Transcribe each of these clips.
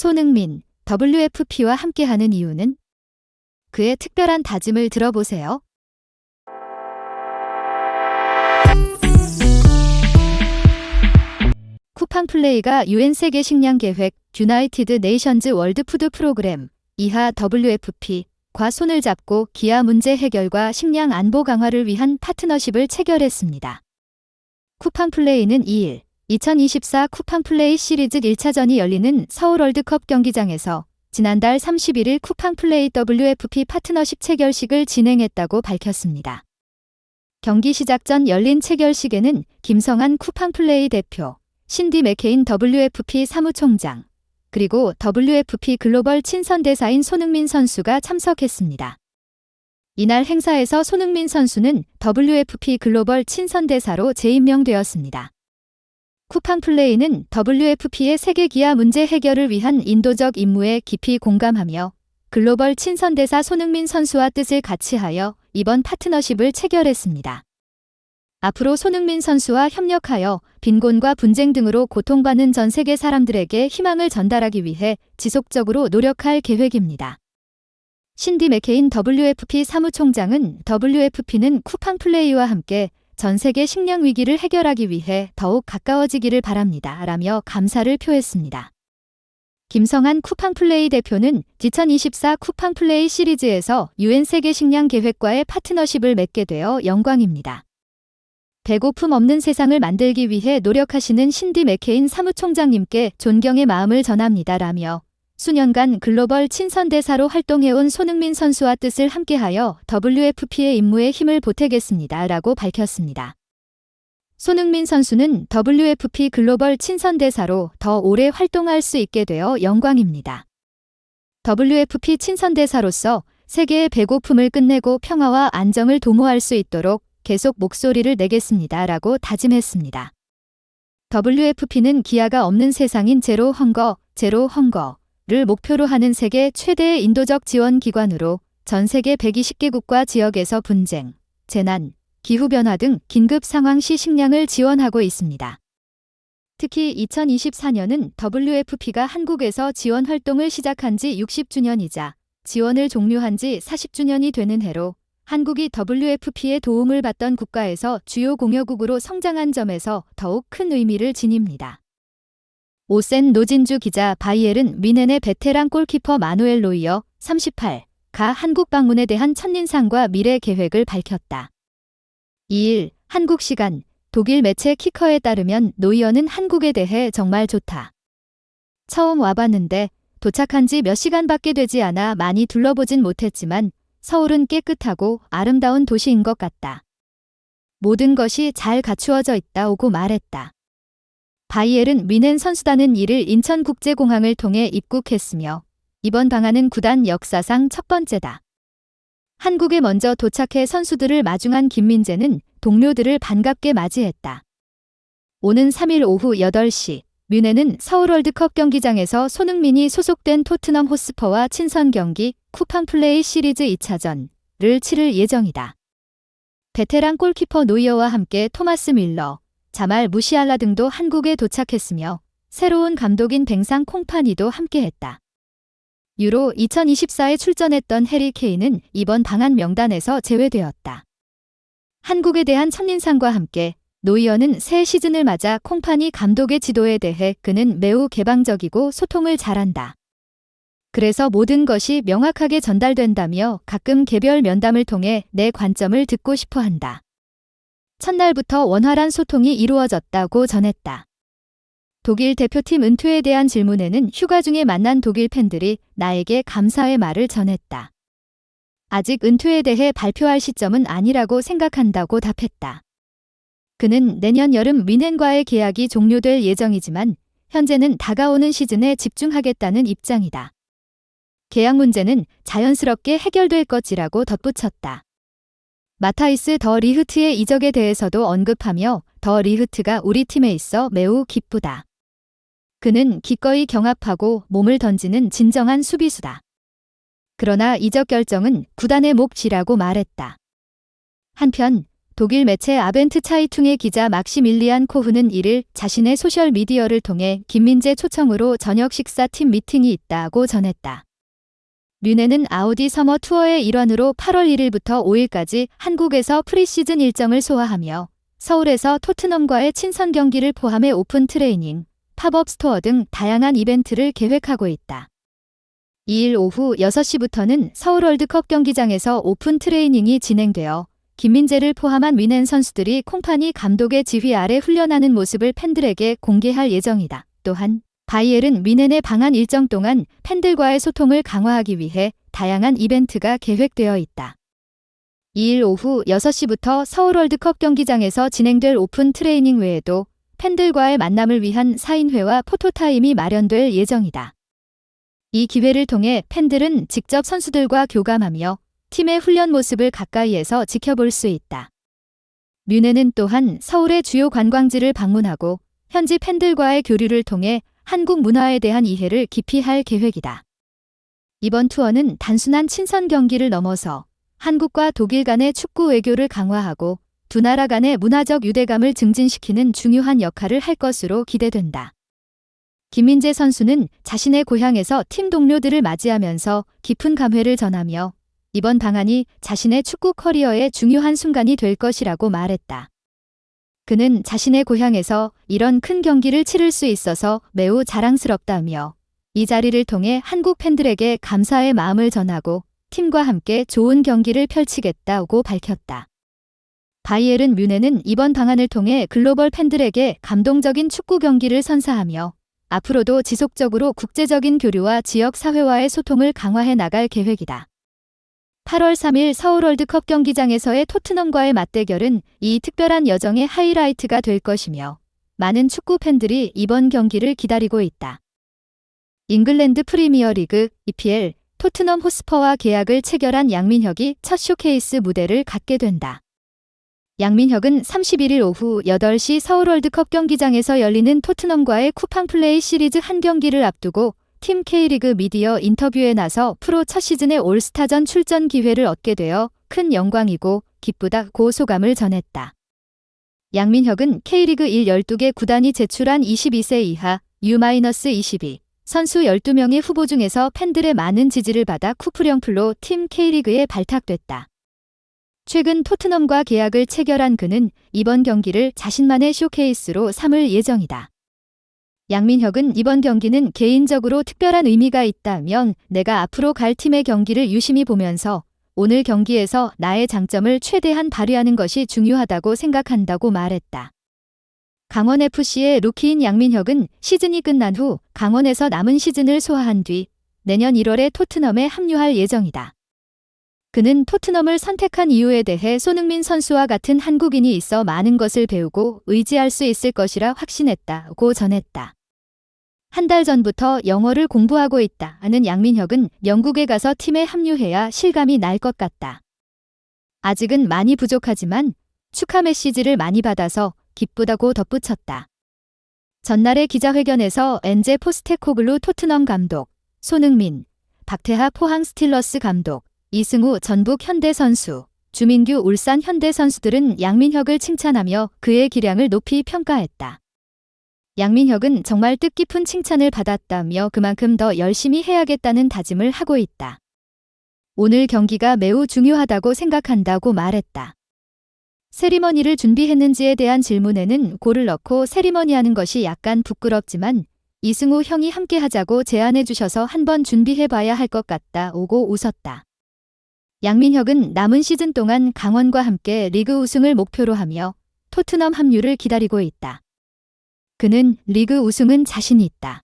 손흥민, WFP와 함께하는 이유는? 그의 특별한 다짐을 들어보세요. 쿠팡 플레이가 UN 세계 식량 계획 유나이티드 네이션즈 월드 푸드 프로그램 이하 WFP과 손을 잡고 기아 문제 해결과 식량 안보 강화를 위한 파트너십을 체결했습니다. 쿠팡 플레이는 2일 2024 쿠팡 플레이 시리즈 1차전이 열리는 서울 월드컵 경기장에서 지난달 31일 쿠팡 플레이 WFP 파트너십 체결식을 진행했다고 밝혔습니다. 경기 시작 전 열린 체결식에는 김성한 쿠팡 플레이 대표, 신디 맥케인 WFP 사무총장, 그리고 WFP 글로벌 친선대사인 손흥민 선수가 참석했습니다. 이날 행사에서 손흥민 선수는 WFP 글로벌 친선대사로 재임명되었습니다. 쿠팡 플레이는 WFP의 세계 기아 문제 해결을 위한 인도적 임무에 깊이 공감하며 글로벌 친선대사 손흥민 선수와 뜻을 같이하여 이번 파트너십을 체결했습니다. 앞으로 손흥민 선수와 협력하여 빈곤과 분쟁 등으로 고통받는 전 세계 사람들에게 희망을 전달하기 위해 지속적으로 노력할 계획입니다. 신디 맥케인 WFP 사무총장은 WFP는 쿠팡 플레이와 함께 전 세계 식량 위기를 해결하기 위해 더욱 가까워지기를 바랍니다. 라며 감사를 표했습니다. 김성한 쿠팡 플레이 대표는 2024 쿠팡 플레이 시리즈에서 UN 세계 식량 계획과의 파트너십을 맺게 되어 영광입니다. 배고픔 없는 세상을 만들기 위해 노력하시는 신디 맥케인 사무총장님께 존경의 마음을 전합니다. 라며 수년간 글로벌 친선대사로 활동해온 손흥민 선수와 뜻을 함께하여 WFP의 임무에 힘을 보태겠습니다. 라고 밝혔습니다. 손흥민 선수는 WFP 글로벌 친선대사로 더 오래 활동할 수 있게 되어 영광입니다. WFP 친선대사로서 세계의 배고픔을 끝내고 평화와 안정을 도모할 수 있도록 계속 목소리를 내겠습니다. 라고 다짐했습니다. WFP는 기아가 없는 세상인 제로 헝거, 제로 헝거 를 목표로 하는 세계 최대의 인도적 지원 기관으로 전 세계 120개국과 지역에서 분쟁, 재난, 기후변화 등 긴급 상황 시 식량을 지원하고 있습니다. 특히 2024년은 WFP가 한국에서 지원 활동을 시작한 지 60주년이자 지원을 종료한 지 40주년이 되는 해로 한국이 WFP의 도움을 받던 국가에서 주요 공여국으로 성장한 점에서 더욱 큰 의미를 지닙니다. 오센 노진주 기자 바이엘은 미넨의 베테랑 골키퍼 마누엘 로 이어 38가 한국 방문에 대한 첫인상과 미래 계획을 밝혔다. 2일 한국 시간 독일 매체 키커에 따르면 노이어는 한국에 대해 정말 좋다. 처음 와봤는데 도착한 지 몇 시간밖에 되지 않아 많이 둘러보진 못했지만 서울은 깨끗하고 아름다운 도시인 것 같다. 모든 것이 잘 갖추어져 있다 오고 말했다. 바이엘은 미넨 선수단은 이를 인천국제공항을 통해 입국했으며 이번 방한은 구단 역사상 첫 번째다. 한국에 먼저 도착해 선수들을 마중한 김민재는 동료들을 반갑게 맞이했다. 오는 3일 오후 8시 뮌헨은 서울 월드컵 경기장에서 손흥민이 소속된 토트넘 호스퍼와 친선 경기 쿠팡 플레이 시리즈 2차전을 치를 예정이다. 베테랑 골키퍼 노이어와 함께 토마스 밀러, 자말 무시알라 등도 한국에 도착했으며 새로운 감독인 뱅상 콩파니도 함께했다. 유로 2024에 출전했던 해리 케인은 이번 방한 명단에서 제외되었다. 한국에 대한 첫인상과 함께 노이어는 새 시즌을 맞아 콩파니 감독의 지도에 대해 그는 매우 개방적이고 소통을 잘한다. 그래서 모든 것이 명확하게 전달된다며 가끔 개별 면담을 통해 내 관점을 듣고 싶어 한다. 첫날부터 원활한 소통이 이루어졌다고 전했다. 독일 대표팀 은퇴에 대한 질문에는 휴가 중에 만난 독일 팬들이 나에게 감사의 말을 전했다. 아직 은퇴에 대해 발표할 시점은 아니라고 생각한다고 답했다. 그는 내년 여름 뮌헨과의 계약이 종료될 예정이지만 현재는 다가오는 시즌에 집중하겠다는 입장이다. 계약 문제는 자연스럽게 해결될 것이라고 덧붙였다. 마타이스 더 리흐트의 이적에 대해서도 언급하며 더 리흐트가 우리 팀에 있어 매우 기쁘다. 그는 기꺼이 경합하고 몸을 던지는 진정한 수비수다. 그러나 이적 결정은 구단의 몫이라고 말했다. 한편 독일 매체 아벤트 차이퉁의 기자 막시밀리안 코흐는 1일 자신의 소셜 미디어를 통해 김민재 초청으로 저녁 식사 팀 미팅이 있다고 전했다. 류네는 아우디 서머 투어의 일환으로 8월 1일부터 5일까지 한국에서 프리시즌 일정을 소화하며 서울에서 토트넘과의 친선 경기를 포함해 오픈 트레이닝, 팝업 스토어 등 다양한 이벤트를 계획하고 있다. 2일 오후 6시부터는 서울 월드컵 경기장에서 오픈 트레이닝이 진행되어 김민재를 포함한 위넨 선수들이 콩파니 감독의 지휘 아래 훈련하는 모습을 팬들에게 공개할 예정이다. 또한 바이엘은 위넨의 방한 일정 동안 팬들과의 소통을 강화하기 위해 다양한 이벤트가 계획되어 있다. 2일 오후 6시부터 서울 월드컵 경기장에서 진행될 오픈 트레이닝 외에도 팬들과의 만남을 위한 사인회와 포토타임이 마련될 예정이다. 이 기회를 통해 팬들은 직접 선수들과 교감하며 팀의 훈련 모습을 가까이에서 지켜볼 수 있다. 뮤네는 또한 서울의 주요 관광지를 방문하고 현지 팬들과의 교류를 통해 한국 문화에 대한 이해를 깊이 할 계획이다. 이번 투어는 단순한 친선 경기를 넘어서 한국과 독일 간의 축구 외교를 강화하고 두 나라 간의 문화적 유대감을 증진시키는 중요한 역할을 할 것으로 기대된다. 김민재 선수는 자신의 고향에서 팀 동료들을 맞이하면서 깊은 감회를 전하며 이번 방안이 자신의 축구 커리어의 중요한 순간이 될 것이라고 말했다. 그는 자신의 고향에서 이런 큰 경기를 치를 수 있어서 매우 자랑스럽다며 이 자리를 통해 한국 팬들에게 감사의 마음을 전하고 팀과 함께 좋은 경기를 펼치겠다고 밝혔다. 바이에른 뮤네는 이번 방안을 통해 글로벌 팬들에게 감동적인 축구 경기를 선사하며 앞으로도 지속적으로 국제적인 교류와 지역 사회와의 소통을 강화해 나갈 계획이다. 8월 3일 서울 월드컵 경기장에서의 토트넘과의 맞대결은 이 특별한 여정의 하이라이트가 될 것이며 많은 축구 팬들이 이번 경기를 기다리고 있다. 잉글랜드 프리미어리그 EPL 토트넘 호스퍼와 계약을 체결한 양민혁이 첫 쇼케이스 무대를 갖게 된다. 양민혁은 31일 오후 8시 서울 월드컵 경기장에서 열리는 토트넘과의 쿠팡 플레이 시리즈 한 경기를 앞두고 팀 K리그 미디어 인터뷰에 나서 프로 첫 시즌의 올스타전 출전 기회를 얻게 되어 큰 영광이고 기쁘다고 소감을 전했다. 양민혁은 K리그 1 12개 구단이 제출한 22세 이하 U-22 선수 12명의 후보 중에서 팬들의 많은 지지를 받아 쿠프령플로 팀 K리그에 발탁됐다. 최근 토트넘과 계약을 체결한 그는 이번 경기를 자신만의 쇼케이스로 삼을 예정이다. 양민혁은 이번 경기는 개인적으로 특별한 의미가 있다면 내가 앞으로 갈 팀의 경기를 유심히 보면서 오늘 경기에서 나의 장점을 최대한 발휘하는 것이 중요하다고 생각한다고 말했다. 강원FC의 루키인 양민혁은 시즌이 끝난 후 강원에서 남은 시즌을 소화한 뒤 내년 1월에 토트넘에 합류할 예정이다. 그는 토트넘을 선택한 이유에 대해 손흥민 선수와 같은 한국인이 있어 많은 것을 배우고 의지할 수 있을 것이라 확신했다고 전했다. 한 달 전부터 영어를 공부하고 있다는 양민혁은 영국에 가서 팀에 합류해야 실감이 날 것 같다. 아직은 많이 부족하지만 축하 메시지를 많이 받아서 기쁘다고 덧붙였다. 전날의 기자회견에서 엔제 포스테코글루 토트넘 감독, 손흥민, 박태하 포항 스틸러스 감독, 이승우 전북 현대 선수, 주민규 울산 현대 선수들은 양민혁을 칭찬하며 그의 기량을 높이 평가했다. 양민혁은 정말 뜻깊은 칭찬을 받았다며 그만큼 더 열심히 해야겠다는 다짐을 하고 있다. 오늘 경기가 매우 중요하다고 생각한다고 말했다. 세리머니를 준비했는지에 대한 질문에는 골을 넣고 세리머니 하는 것이 약간 부끄럽지만 이승우 형이 함께 하자고 제안해 주셔서 한번 준비해 봐야 할 것 같다 오고 웃었다. 양민혁은 남은 시즌 동안 강원과 함께 리그 우승을 목표로 하며 토트넘 합류를 기다리고 있다. 그는 리그 우승은 자신이 있다.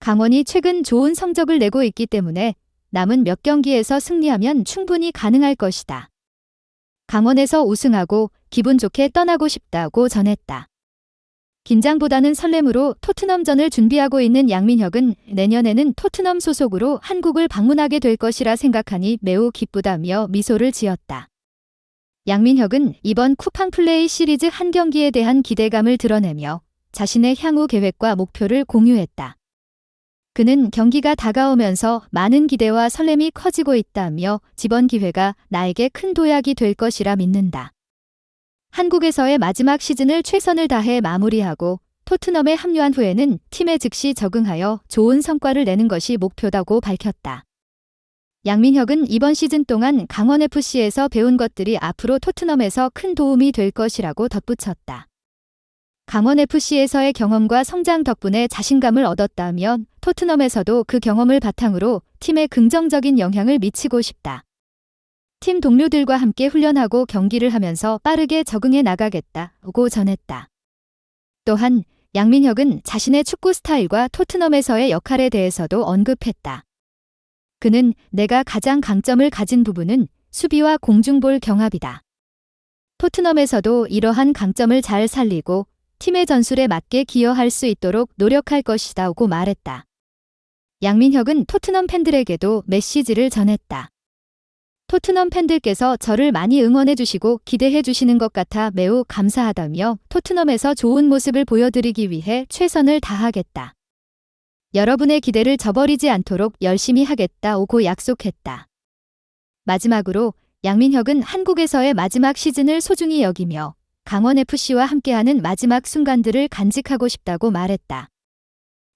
강원이 최근 좋은 성적을 내고 있기 때문에 남은 몇 경기에서 승리하면 충분히 가능할 것이다. 강원에서 우승하고 기분 좋게 떠나고 싶다고 전했다. 긴장보다는 설렘으로 토트넘전을 준비하고 있는 양민혁은 내년에는 토트넘 소속으로 한국을 방문하게 될 것이라 생각하니 매우 기쁘다며 미소를 지었다. 양민혁은 이번 쿠팡 플레이 시리즈 한 경기에 대한 기대감을 드러내며 자신의 향후 계획과 목표를 공유했다. 그는 경기가 다가오면서 많은 기대와 설렘이 커지고 있다며 지번 기회가 나에게 큰 도약이 될 것이라 믿는다. 한국에서의 마지막 시즌을 최선을 다해 마무리하고 토트넘에 합류한 후에는 팀에 즉시 적응하여 좋은 성과를 내는 것이 목표다고 밝혔다. 양민혁은 이번 시즌 동안 강원FC에서 배운 것들이 앞으로 토트넘에서 큰 도움이 될 것이라고 덧붙였다. 강원FC에서의 경험과 성장 덕분에 자신감을 얻었다면 토트넘에서도 그 경험을 바탕으로 팀에 긍정적인 영향을 미치고 싶다. 팀 동료들과 함께 훈련하고 경기를 하면서 빠르게 적응해 나가겠다고 전했다. 또한 양민혁은 자신의 축구 스타일과 토트넘에서의 역할에 대해서도 언급했다. 그는 내가 가장 강점을 가진 부분은 수비와 공중볼 경합이다. 토트넘에서도 이러한 강점을 잘 살리고 팀의 전술에 맞게 기여할 수 있도록 노력할 것이다 고 말했다. 양민혁은 토트넘 팬들에게도 메시지를 전했다. 토트넘 팬들께서 저를 많이 응원해 주시고 기대해 주시는 것 같아 매우 감사하다며 토트넘에서 좋은 모습을 보여드리기 위해 최선을 다하겠다. 여러분의 기대를 저버리지 않도록 열심히 하겠다고 약속했다. 마지막으로 양민혁은 한국에서의 마지막 시즌을 소중히 여기며 강원FC와 함께하는 마지막 순간들을 간직하고 싶다고 말했다.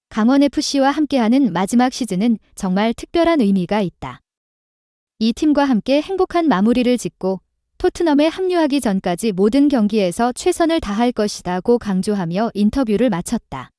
강원FC와 함께하는 마지막 시즌은 정말 특별한 의미가 있다. 이 팀과 함께 행복한 마무리를 짓고 토트넘에 합류하기 전까지 모든 경기에서 최선을 다할 것이다고 강조하며 인터뷰를 마쳤다.